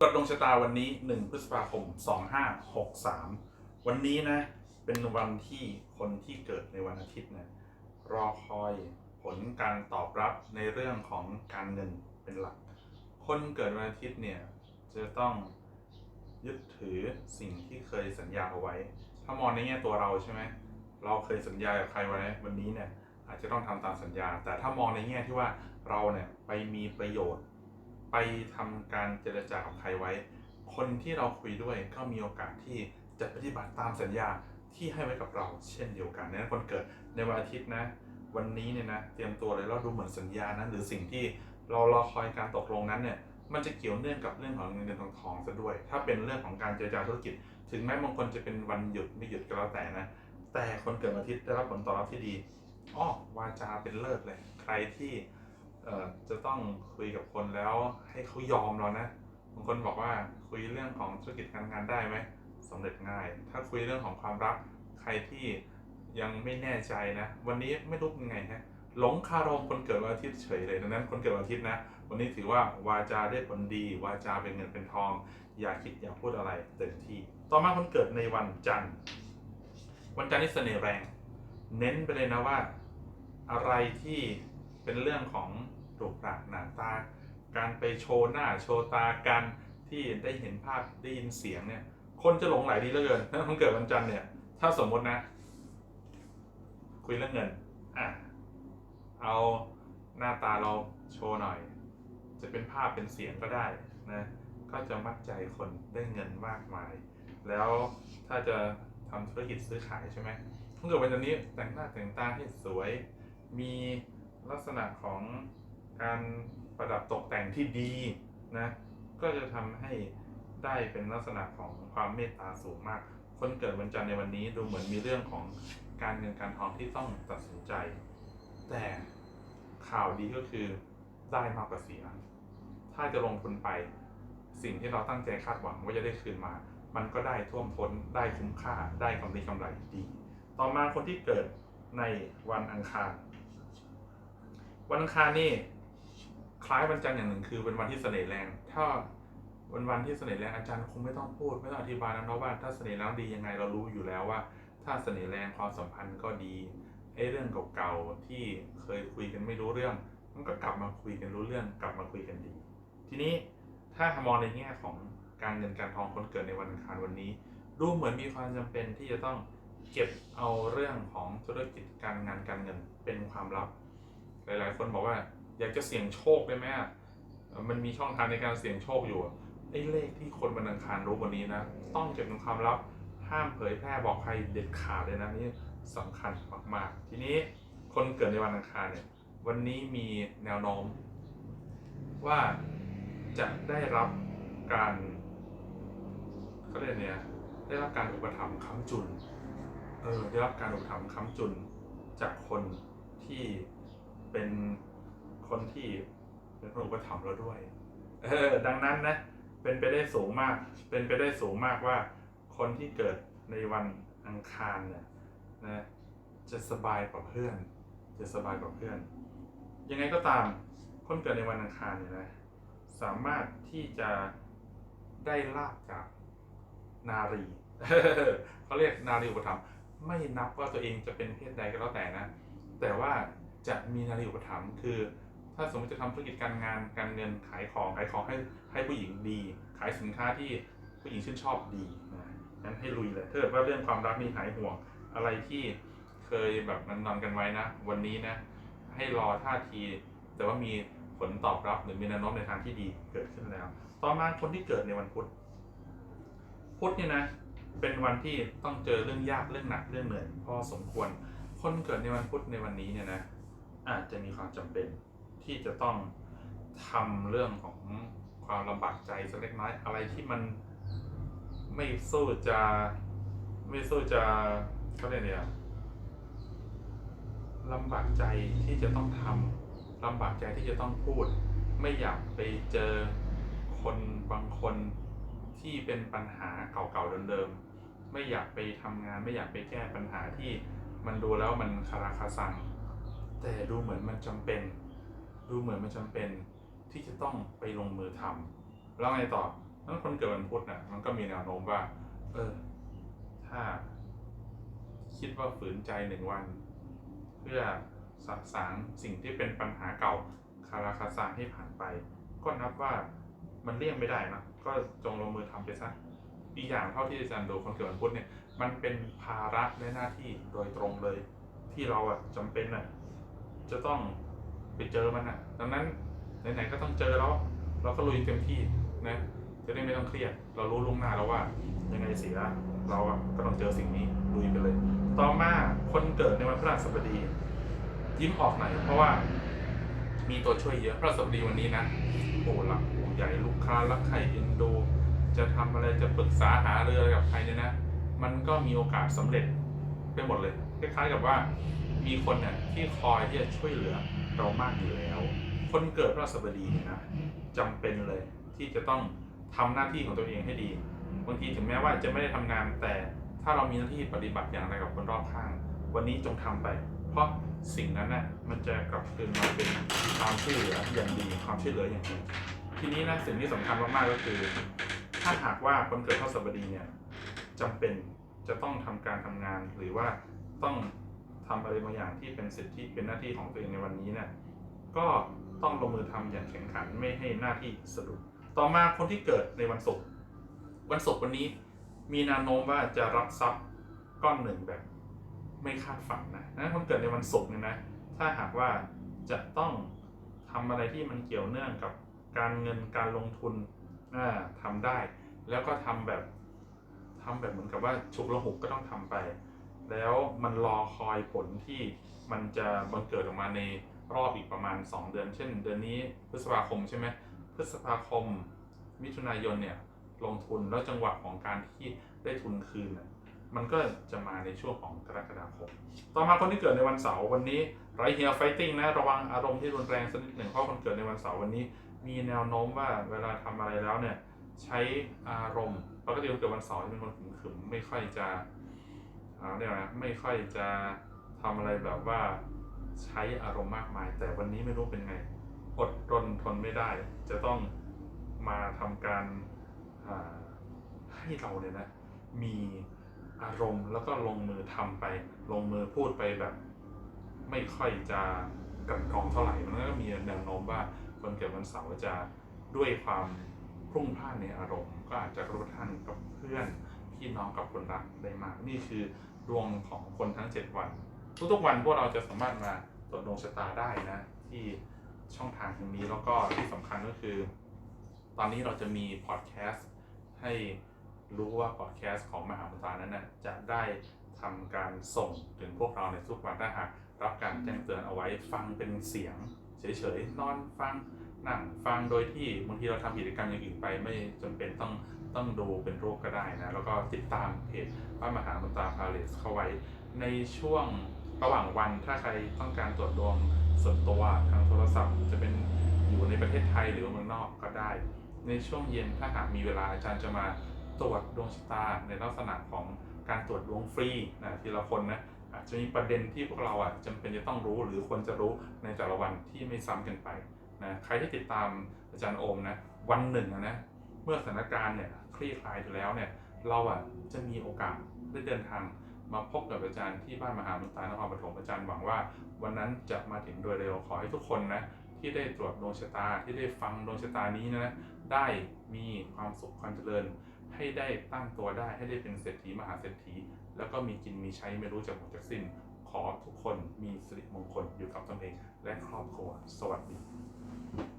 กฎดวงชะตาวันนี้ 1 พฤษภาคม 2563 วันนี้นะ เป็นวันที่คนที่เกิดในวันอาทิตย์เนี่ยรอคอยผลการตอบรับในเรื่องของการเงินเป็นหลัก คนเกิดวันอาทิตย์เนี่ย จะต้องยึดถือสิ่งที่เคยสัญญาเอาไว้ ถ้ามองในแง่ตัวเราใช่ไหม เราเคยสัญญากับใครไว้วันนี้เนี่ยอาจจะต้องทำตามสัญญา แต่ถ้ามองในแง่ที่ว่าเราเนี่ยไปมีประโยชน์ ไปทำการเจรจากับใครไว้ คนที่เราคุยด้วยก็มีโอกาสที่จะปฏิบัติตามสัญญาที่ให้ไว้กับเราเช่นเดียวกันนั้นคนเกิดในวันอาทิตย์นะ วันนี้เนี่ยนะเตรียมตัวเลยเราดูเหมือนสัญญานั้นหรือสิ่งที่เรารอคอยการตกลงนั้นเนี่ยมันจะเกี่ยวเนื่องกับเรื่องของเงินเงินทองทองซะด้วย ถ้าเป็นเรื่องของการเจรจาธุรกิจ ถึงแม้บางคนจะเป็นวันหยุดไม่หยุดก็แล้วแต่นะ แต่คนเกิดวันอาทิตย์ได้รับผลตอบรับที่ดีอ้อวาจาเป็นเลิศเลย ใครที่ เออจะต้องคุยกับคนแล้วให้เขายอมเรานะบางคนบอกว่าคุยเรื่องของธุรกิจการงานได้ไหมสำเร็จง่าย ถ้าคุยเรื่องของความรักใครที่ยังไม่แน่ใจนะ วันนี้ไม่รู้ยังไงฮะหลงคารมคนเกิดวันอาทิตย์เฉยเลยดังนั้นคนเกิดวันอาทิตย์นะ วันนี้ถือว่าวาจาได้ผลดี วาจาเป็นเงินเป็นทอง อย่าคิดอย่าพูดอะไรเต็มที่ ต่อมาคนเกิดในวันจันทร์ วันจันทร์นี่เสน่ห์แรง เน้นไปเลยนะว่า อะไรที่เป็นเรื่องของ่างหน้าตา การไปโชว์หน้าโชว์ตากันที่ได้เห็นภาพได้ยินเสียงเนี่ย คนจะหลงไหลดีเหลือเกินถ้าคนเกิดวันจันทร์เนี่ย ถ้าสมมตินะ คุยเรื่องเงินอะเอาหน้าตาเราโชว์หน่อย จะเป็นภาพเป็นเสียงก็ได้นะก็จะมัดใจคนได้เงินมากมาย แล้วถ้าจะทำธุรกิจซื้อขายใช่ไหมถ้าเกิดวันจันทร์นี้แต่งหน้าแต่งตาให้สวย มีลักษณะของ การประดับตกแต่งที่ดีนะก็จะทำให้ได้เป็นลักษณะของความเมตตาสูงมาก คนเกิดวันจันทร์ในวันนี้ดูเหมือนมีเรื่องของการเงินการทองที่ต้องตัดสินใจ แต่ข่าวดีก็คือได้มากกว่าเสียถ้าจะลงทุนไปสิ่งที่เราตั้งใจคาดหวังว่าจะได้คืนมา มันก็ได้ท่วมท้นได้คุ้มค่าได้กำไรกำไรดี ต่อมาคนที่เกิดในวันอังคาร วันอังคารนี่ คล้ายวันจันทร์อย่างหนึ่งคือเป็นวันที่เสน่ห์แรง ถ้าวันวันที่เสน่ห์แรงอาจารย์คงไม่ต้องพูดไม่ต้องอธิบายนะเพราะว่าถ้าเสน่ห์แรงดียังไงเรารู้อยู่แล้วว่า ถ้าเสน่ห์แรงความสัมพันธ์ก็ดีไอ้เรื่องเก่าๆที่เคยคุยกันไม่รู้เรื่อง มันก็กลับมาคุยกันรู้เรื่อง กลับมาคุยกันดี ทีนี้ถ้ามองในแง่ของการเงินการทองคนเกิดในวันอังคารวันนี้ ดูเหมือนมีความจำเป็นที่จะต้องเก็บเอาเรื่องของธุรกิจการงานการเงินเป็นความลับ หลายๆ คนบอกว่า อยากจะเสี่ยงโชคได้ไหมมันมีช่องทางในการเสี่ยงโชคอยู่ไอ้เลขที่คนวันอังคารรู้วันนี้นะ ต้องเก็บเป็นความลับห้ามเผยแพร่บอกใครเด็ดขาดเลยนะนี่สำคัญมากๆ ทีนี้คนเกิดในวันอังคารเนี่ยวันนี้มีแนวโน้ม ว่าจะได้รับการเขาเรียกเนี่ยได้รับการอุปถัมภ์ค้ำจุนเออได้รับการอุปถัมภ์ค้ำจุนจากคนที่เป็น คนที่เป็นคนอุปถัมภ์เราด้วยเออดังนั้นนะเป็นไปได้สูงมาก เป็นไปได้สูงมากว่า คนที่เกิดในวันอังคารเนี่ยนะจะสบายกว่าเพื่อน จะสบายกว่าเพื่อน ยังไงก็ตามคนเกิดในวันอังคารเนี่ยนะสามารถที่จะได้ลาบจากนารีเขาเรียกนารีอุปถัมภ์ไม่นับว่าตัวเองจะเป็นเพศใดก็แล้วแต่นะ แต่ว่าจะมีนารีอุปถัมภ์คือ ถ้าสมมติจะทำธุรกิจการงานการเงินขายของขายของให้ให้ผู้หญิงดี ขายสินค้าที่ผู้หญิงชื่นชอบดีนะงั้นให้ลุยเลยถ้าเกิดว่าเรื่องความรักนี่หายห่วงอะไรที่เคยแบบนอนกันไว้นะ วันนี้นะ ให้รอท่าที แต่ว่ามีผลตอบรับหรือมีแนวโน้มในทางที่ดีเกิดขึ้นแล้ว ต่อมาคนที่เกิดในวันพุธพุธเนี่ยนะเป็นวันที่ต้องเจอเรื่องยากเรื่องหนักเรื่องเหนื่อยพอสมควร คนเกิดในวันพุธในวันนี้เนี่ยนะอาจจะมีความจำเป็น ที่จะต้องทำเรื่องของความลำบากใจสักเล็กน้อยอะไรที่มันไม่สู้จะไม่สู้จะเขาเรียกเนี่ยลำบากใจที่จะต้องทำลำบากใจที่จะต้องพูด ไม่อยากไปเจอคนบางคนที่เป็นปัญหาเก่าๆเดิมๆไม่อยากไปทำงาน ไม่อยากไปแก้ปัญหาที่มันดูแล้วมันคาราคาซังแต่ดูเหมือนมันจำเป็น ดูเหมือนมันจำเป็นที่จะต้องไปลงมือทำแล้วไงต่อนั้นคนเกิดวันพุธน่ะมันก็มีแนวโน้มว่า เออ ถ้า คิดว่าฝืนใจหนึ่งวัน เพื่อสะสางสิ่งที่เป็นปัญหาเก่าคาราคาซังให้ผ่านไป ก็นับว่ามันเลี่ยงไม่ได้นะก็จงลงมือทำไปซะอีกอย่างเท่าที่อาจารย์ดูคนเกิดวันพุธเนี่ยมันเป็นภาระและหน้าที่โดยตรงเลย ที่เราอะจำเป็นอะจะต้อง ไปเจอมันอะดังนั้นไหนๆก็ต้องเจอแล้ว เราก็ลุยเต็มที่นะจะได้ไม่ต้องเครียด เรารู้ล่วงหน้าแล้วว่า ยังไงเสียเราอะก็ต้องเจอสิ่งนี้ลุยไปเลย ต่อมาคนเกิดในวันพฤหัสบดี ยิ้มออกหน่อยเพราะว่า มีตัวช่วยเยอะพระสบดีวันนี้นะโอ้หลักห่วงใหญ่ลูกค้ารักใครเอ็นดูจะทำอะไรจะปรึกษาหาเรืออะไรกับใครเนี่ยนะ มันก็มีโอกาสสำเร็จไปหมดเลย คล้ายๆกับว่า มีคนเนี่ยที่คอยที่จะช่วยเหลือ เรามากอยู่แล้ว คนเกิดระสบดีเนี่ยนะจำเป็นเลยที่จะต้องทำหน้าที่ของตัวเองให้ดีบางทีถึงแม้ว่าจะไม่ได้ทำงานแต่ถ้าเรามีหน้าที่ปฏิบัติอย่างไรกับคนรอบข้าง วันนี้จงทำไป เพราะสิ่งนั้นน่ะมันจะกลับคืนมาเป็นความช่วยเหลืออย่างดีความช่วยเหลืออย่างดีทีนี้นะสิ่งที่สำคัญมากๆก็คือ ถ้าหากว่าคนเกิดพฤหัสบดีเนี่ยจำเป็นจะต้องทำการทำงานหรือว่าต้อง ทำอะไรบางอย่างที่เป็นสิทธิเป็นหน้าที่ของตัวเองในวันนี้เนี่ยก็ต้องลงมือทำอย่างแข็งขันไม่ให้หน้าที่สะดุดต่อมาคนที่เกิดในวันศุกร์วันศุกร์วันนี้มีแนวโน้มว่าจะรับทรัพย์ก้อนหนึ่งแบบไม่คาดฝันนะนั้นคนเกิดในวันศุกร์เนี่ยนะถ้าหากว่าจะต้องทำอะไรที่มันเกี่ยวเนื่องกับการเงินการลงทุนอ่าทำได้ แล้วก็ทำแบบทำแบบเหมือนกับว่าฉุกละหุกก็ต้องทำไป แล้วมันรอคอยผลที่มันจะบังเกิดออกมาในรอบอีกประมาณ 2 เดือน เช่น เดือนนี้พฤษภาคมใช่ไหมพฤษภาคม มิถุนายนเนี่ยลงทุนแล้วจังหวะของการที่ได้ทุนคืนน่ะมันก็จะมาในช่วงของกรกฎาคม ต่อมาคนที่เกิดในวันเสาร์วันนี้ไรเฮียไฟติ้งนะระวังอารมณ์ที่รุนแรงสักนิดหนึ่งเพราะคนเกิดในวันเสาร์วันนี้ มีแนวโน้มว่าเวลาทำอะไรแล้วเนี่ยใช้อารมณ์ปกติคนเกิดวันเสาร์จะเป็นคนขึมขึมๆไม่ค่อยจะ เรียกว่าไม่ค่อยจะทำอะไรแบบว่าใช้อารมณ์มากมาย แต่วันนี้ไม่รู้เป็นไง อดรนทนไม่ได้ จะต้องมาทำการให้เราเนี่ยนะ มีอารมณ์แล้วก็ลงมือทำไป ลงมือพูดไปแบบ ไม่ค่อยจะกันกรองเท่าไหร่มันก็มีแนวโน้มว่าคนเกิดวันเสาร์จะด้วยความพรุ่งพล่านในอารมณ์ ก็อาจจะกระทบกระทั่งกับเพื่อนพี่น้องกับคนรักได้มาก นี่คือ ดวงของคนทั้ง 7 วัน ทุกๆวันพวกเราจะสามารถมาตรวจดวงชะตาได้นะ ที่ช่องทางตรงนี้แล้วก็ที่สำคัญก็คือ ตอนนี้เราจะมีพอดแคสต์ให้รู้ว่าพอดแคสต์ของมหาบุตานั้นนะจะได้ทำการส่งถึงพวกเราในทุกวันถ้าหากรับการแจ้งเตือนเอาไว้ฟังเป็นเสียงเฉยๆนอนฟังนั่งฟังโดยที่บางทีเราทำกิจกรรมอย่างอื่นไปไม่จำเป็นต้อง ต้องดูเป็นรูปก็ได้นะ แล้วก็ติดตามเพจพระมหาบุตาพาเลสเข้าไว้ ในช่วงระหว่างวันถ้าใครต้องการตรวจดวงส่วนตัวทางโทรศัพท์จะเป็นอยู่ในประเทศไทยหรือเมืองนอกก็ได้ ในช่วงเย็นถ้าหากมีเวลาอาจารย์จะมาตรวจดวงชะตาในลักษณะของการตรวจดวงฟรีนะทีละคนนะอาจจะมีประเด็นที่พวกเราอะจำเป็นจะต้องรู้หรือควรจะรู้ในแต่ละวันที่ไม่ซ้ำกันไปนะใครที่ติดตามอาจารย์โอมนะวันหนึ่งนะ เมื่อสถานการณ์เนี่ยคลี่คลายไปแล้วเนี่ยเราอะจะมีโอกาสได้เดินทางมาพบกับอาจารย์ที่บ้านมหาบุญตาลัยนครปฐมอาจารย์หวังว่า วันนั้นจะมาถึงโดยเร็วขอให้ทุกคนนะที่ได้ตรวจดวงชะตาที่ได้ฟังดวงชะตานี้นะได้มีความสุขความเจริญ ให้ได้ตั้งตัวได้ให้ได้เป็นเศรษฐีมหาเศรษฐี แล้วก็มีกินมีใช้ไม่รู้จักหมดจากสิ้น ขอทุกคนมีสิริมงคลอยู่กับตนเองและครอบครัวสวัสดี